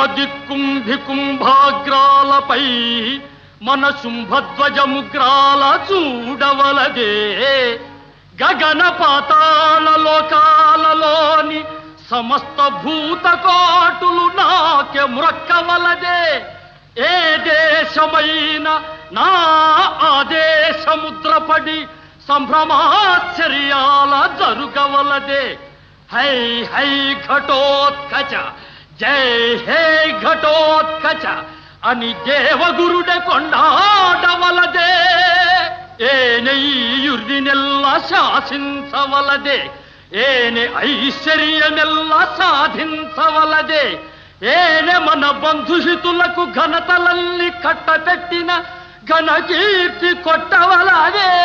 అష్టదిక్కుంభి కుంభాగ్రాలపై మన శుంభధ్వజముగ్రాల చూడవలదే. గగన పాతాళ లోకాలలోని సమస్త భూతకోటులు నాకె మ్రొక్కవలదే. ఏ దేశమైన నా ఆదేశముద్రపడి సంభ్రమాశ్చర్యాల జరుగవలదే. హై హై ఘటోత్కచ జై హే ఘటోత్కచ అని దేవగురుడ కొండాడవలదే. ఏనెయ్యుర్దినెల్ల శాసించవలదే ఏనే ఐశ్వర్యమెల్ల సాధించవలదే ఏనే మన బంధుహితులకు ఘనతలల్ని కట్టపెట్టిన ఘనకీర్తి కొట్టవలదే. ఏ